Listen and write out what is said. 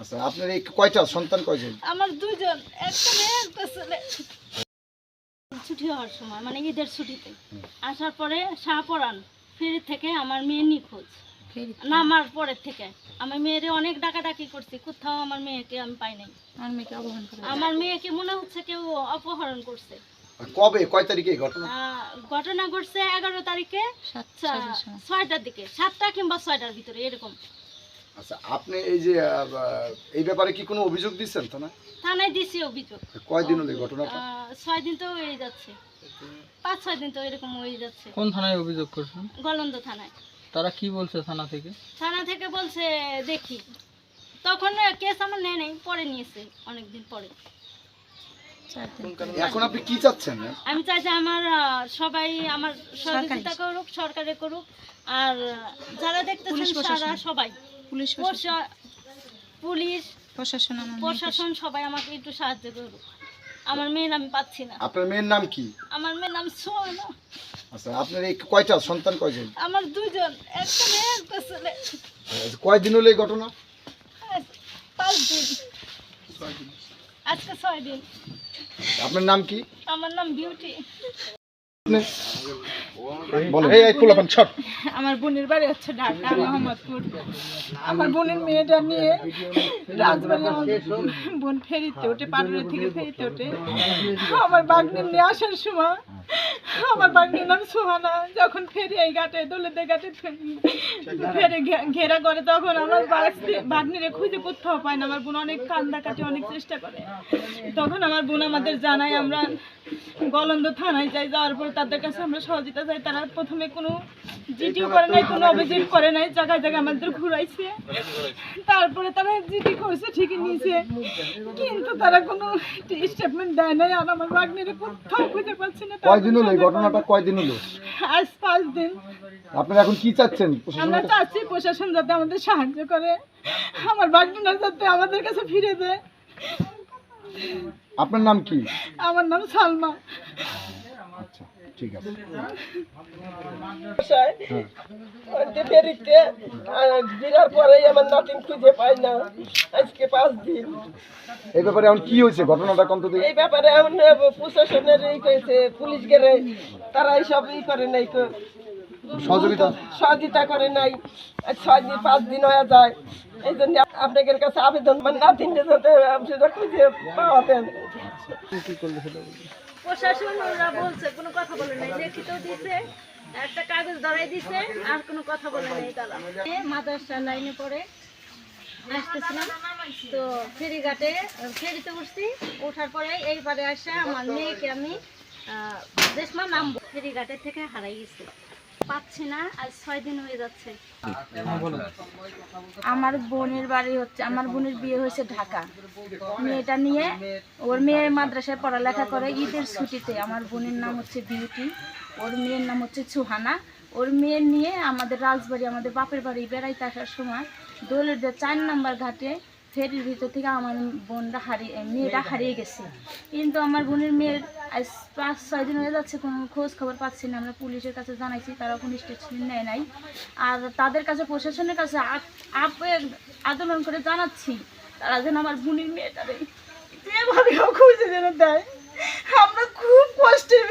আচ্ছা আপনার এই কয়টা? সন্তান কয়জন? আমার দুজন একটা মেয়ে একটা ছেলে। ছুটি হওয়ার সময় মানে ঈদের ছুটিতে। আসার পরে শাহপরান ফেরি থেকে আমার মেয়ে নিখোঁজ। নামার পরের থেকে। আমার মেয়েরে অনেক ডাকাডাকি করছি কোথাও আমার মেয়েকে আমি পাই নাই। আমার মেয়েকে মনে হচ্ছে কেউ অপহরণ করছে। কবে? কয় তারিখে ঘটনা? ঘটনা ঘটছে এগারো তারিখে ছয়টার দিকে সাতটা কিংবা ছয়টার ভিতরে এরকম। আচ্ছা আপনি এই যে এই ব্যাপারে কি কোনো অভিযোগ দিচ্ছেন তো না থানায় দিছি অভিযোগ। কয়দিন হলো এই ঘটনাটা? ছয় দিন তো হয়ে যাচ্ছে। পাঁচ ছয় দিন তো এরকম হয়ে যাচ্ছে। কোন থানায় অভিযোগ করছেন? গলন্দ থানায়। তারা কি বলছে থানা থেকে? থানা থেকে বলছে দেখি। তখন কেস আমার নেয় নাই পরে নিয়েছে অনেকদিন পরে। এখন আপনি কি চাচ্ছেন? আমি চাই যে আমার সবাই আমার সহযোগিতা করুক সরকারে করুক। আর যারা দেখতেছেন। সারা সবাই। পুলিশ প্রশা- পুলিশ প্রশাসন আমার মেয়েকে- প্রশাসন সবাই আমাকে একটু সাহায্য করুক। আমার মেয়ের আমি পাচ্ছি না। আপনার মেয়ের নাম কি? আমার মেয়ের নাম সোহানা। আচ্ছা আপনার এই কয়টা সন্তান কয়জন? আমার দুজন একটা মেয়ে একটা ছেলে। আচ্ছা, কয়দিন হলো এই ঘটনা? আজ পাঁচ দিন। আজকে ছয় দিন। আপনার নাম কি? আমার নাম বিউটি। বলেন এই এই পোলাপান ছট আমার বোনের বাড়ি হচ্ছে ঢাকা মোহাম্মদপুর। আমার বোনের মেয়েটা নিয়ে রাজবাড়ি আমার বোন ফেরিতে ওঠে পাটুরি থেকে ফেরিতে ওঠে। আমার বাগনির নিয়ে আসার সময় আমার বাগনির নাম সুহানা। যখন ফেরি এই ঘাটে দোলেতে ঘাটে ফেরে ঘেরা করে তখন আমার বাগনিরে খুঁজে কোথাও পায় না। আমার বোন অনেক কান্দা কাটে অনেক চেষ্টা করে। তখন আমার বোন আমাদের জানায় আমরা গলন্দ থানায় যাই যাওয়ার পর তাদের কাছে আমরা সহযোগিতা চাই। তারা প্রথমে কোনো জিটিও করে নাই কোনো অভিযোগ করে নাই। জায়গায় জায়গায় আমাদের ঘুরাইছে। তারপরে তারা জিটি করছে ঠিকই নিয়েছে। কিন্তু তারা কোনো স্টেটমেন্ট দেয় নাই। আর আমার বাগনিরে কোথাও খুঁজে পাচ্ছি না। কয়দিন হলো এই ঘটনাটা? কয়দিন হলো? আজ পাঁচ দিন। আপনারা এখন কি চাচ্ছেন আমরা চাচ্ছি প্রশাসন যাতে আমাদের সাহায্য করে আমার বাগনিরা যাতে আমাদের কাছে ফিরে দেয়। আপনার নাম কি? আমার নাম সালমা। আচ্ছা। ঠিক আছে। ফেরিতে বিরার পরে আমার নাতিন খুঁজে পাই না। আজকে পাঁচ দিন। এই ব্যাপারে এখন কি হয়েছে? ঘটনাটা এই ব্যাপারে প্রশাসনের করেছে পুলিশ গেলে তারা এইসব ই করে নাই কো। সহযোগিতা? সহযোগিতা করে নাই। ছয় দিন পাঁচ দিন হয়ে যায়। এই জন্য আপনাদের কাছে আবেদন মানে যাতে সেটা খুঁজে পাওয়া দেন প্রশাসন ওরা বলছে কোনো কথা বলে নাই। লিখিত দিছে একটা কাগজ ধরাই দিছে আর কোনো কথা বলে নাই তারা মাদ্রাসা লাইনে পড়ে আসতেছিলাম। তো ফেরিঘাটে ফেরিতে উঠছি ওঠার পরে এইবারে আসে আমার মেয়েকে আমি আহ, দেশমা নামবো ফেরিঘাটের থেকে হারাই গেছি। পাচ্ছি না আজ ছয় দিন হয়ে যাচ্ছে। আমার বোনের বাড়ি হচ্ছে আমার বোনের বিয়ে হয়েছে ঢাকা। মেয়েটা নিয়ে ওর মেয়ে মাদ্রাসায় পড়ালেখা করে ঈদের ছুটিতে। আমার বোনের নাম হচ্ছে বিউটি ওর মেয়ের নাম হচ্ছে সুহানা। ওর মেয়ে নিয়ে আমাদের রাজবাড়ি আমাদের বাপের বাড়ি বেড়াইতে আসার সময় দোলের যে চার নাম্বার ঘাটে ফেরির ভিতর থেকে আমার বোনরা হারিয়ে মেয়েটা হারিয়ে গেছে। কিন্তু আমার বোনের মেয়ের পাঁচ ছয় দিন হয়ে যাচ্ছে, কোনো খোঁজ খবর পাচ্ছি না। আমরা পুলিশের কাছে জানাইছি তারা কোনো স্টেটমেন্ট নেয় নাই। আর তাদের কাছে, প্রশাসনের কাছে আন্দোলন করে জানাচ্ছি, তারা যেন আমার বোনের মেয়েটারে হোক খুঁজে যেন দেয়। আমরা খুব কষ্টের